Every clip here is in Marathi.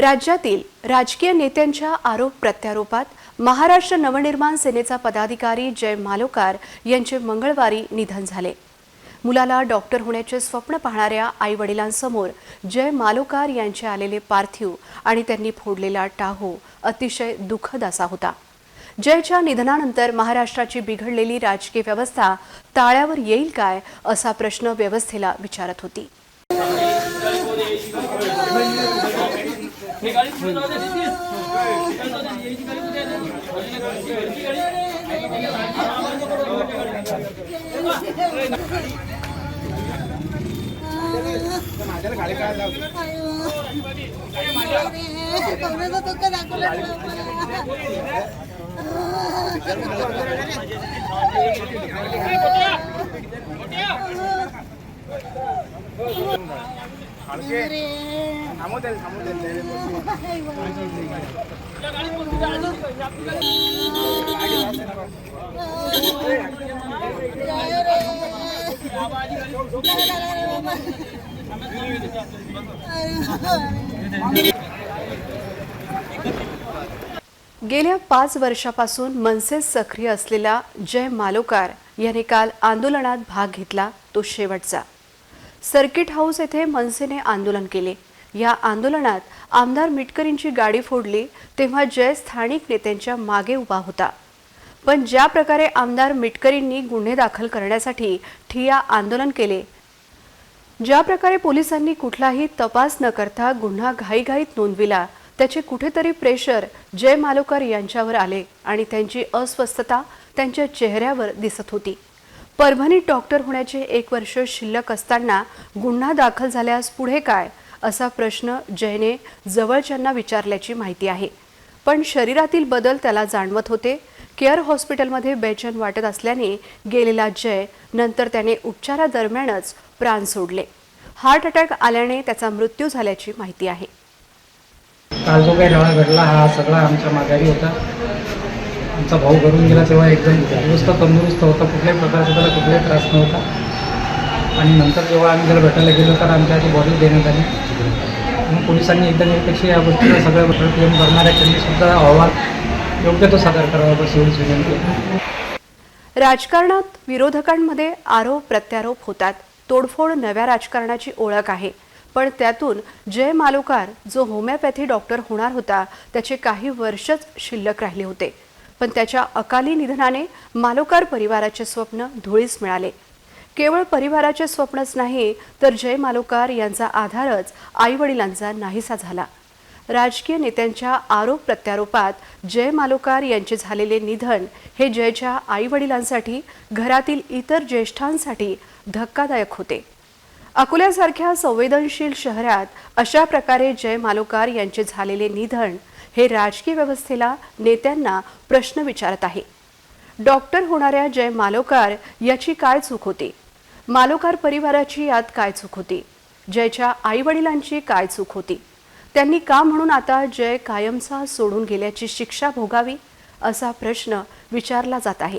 राज्यातील राजकीय नेत्यांच्या आरोप प्रत्यारोपात महाराष्ट्र नवनिर्माण सेनेचा पदाधिकारी जय मालोकार यांचे मंगळवारी निधन झाले. मुलाला डॉक्टर होण्याचे स्वप्न पाहणाऱ्या आई वडिलांसमोर जय मालोकार यांचे आलेले पार्थिव आणि त्यांनी फोडलेला टाहो अतिशय दुःखद असा होता. जयच्या निधनानंतर महाराष्ट्राची बिघडलेली राजकीय व्यवस्था ताळ्यावर येईल काय असा प्रश्न व्यवस्थेला विचारत होती. कमरेचं दुःख दाखवलं गेल्या पाच वर्षापासून मनसे सक्रिय असलेला जय मालोकार याने काल आंदोलनात भाग घेतला तो शेवटचा. सर्किट हाऊस येथे मनसेने आंदोलन केले. या आंदोलनात आमदार मिटकरींची गाडी फोडली तेव्हा जय स्थानिक नेत्यांच्या मागे उभा होता. पण ज्या प्रकारे आमदार मिटकरींनी गुन्हे दाखल करण्यासाठी ठिया आंदोलन केले ज्या प्रकारे पोलिसांनी कुठलाही तपास न करता गुन्हा घाईघाईत नोंदविला त्याचे कुठेतरी प्रेशर जय मालोकर यांच्यावर आले आणि त्यांची अस्वस्थता त्यांच्या चेहऱ्यावर दिसत होती. परभणीत डॉक्टर होण्याचे एक वर्ष शिल्लक असताना गुन्हा दाखल झाल्यास पुढे काय? असा प्रश्न जयने जवळच्यांना विचारल्याची माहिती आहे. पण शरीरातील बदल त्याला जाणवत होते. केअर हॉस्पिटलमध्ये बेचैन वाटत असल्याने गेलेला जय नंतर त्याने उपचारादरम्यानच प्राण सोडले. हार्ट अटॅक आल्याने त्याचा मृत्यू झाल्याची माहिती आहे. काल जो काही लढा घडला हा सगळा आमच्या माघारी होता. आमचा भाऊ घरून गेला तेव्हा एकदम दुरुस्त तंदुरुस्त होता कुठल्याही प्रकारचा त्याला कुठलाही त्रास नव्हता. आणि नंतर जेव्हा आम्ही त्याला भेटायला गेलो तर आमच्या आधी बॉडी देण्यात आली. मग पोलिसांनी एकदा निरपेक्ष या गोष्टीला सगळ्या बद्दल क्लेम करणार सुद्धा अहवाल योग्य तो सादर करावा बस एवढीच विनंती राजकारणात विरोधकांमध्ये आरोप प्रत्यारोप होतात. तोडफोड नव्या राजकारणाची ओळख आहे. पण त्यातून जय मालोकार जो होमिओपॅथी डॉक्टर होणार होता त्याचे काही वर्षच शिल्लक राहिले होते. पण त्याच्या अकाली निधनाने मालोकार परिवाराचे स्वप्न धुळीस मिळाले. केवळ परिवाराचे स्वप्नच नाही तर जय मालोकार यांचा आधारच आईवडिलांचा नाहीसा झाला. राजकीय नेत्यांच्या आरोप प्रत्यारोपात जय मालोकार यांचे झालेले निधन हे जयच्या आईवडिलांसाठी घरातील इतर ज्येष्ठांसाठी धक्कादायक होते. अकोल्यासारख्या संवेदनशील शहरात अशा प्रकारे जय मालोकार यांचे झालेले निधन हे राजकीय व्यवस्थेला नेत्यांना प्रश्न विचारत आहे. डॉक्टर होणाऱ्या जय मालोकार याची काय चूक होती? मालोकार परिवाराची यात काय चूक होती? जयच्या आईवडिलांची काय चूक होती? त्यांनी का म्हणून आता जय कायमचा सोडून गेल्याची शिक्षा भोगावी? असा प्रश्न विचारला जात आहे.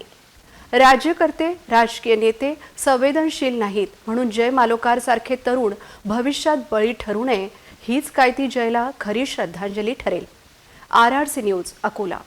राज्यकर्ते राजकीय नेते संवेदनशील नाहीत म्हणून जय मालोकार सारखे तरुण भविष्यात बळी ठरू नये हीच काय ती जयला खरी श्रद्धांजली ठरेल. R R C news Akola.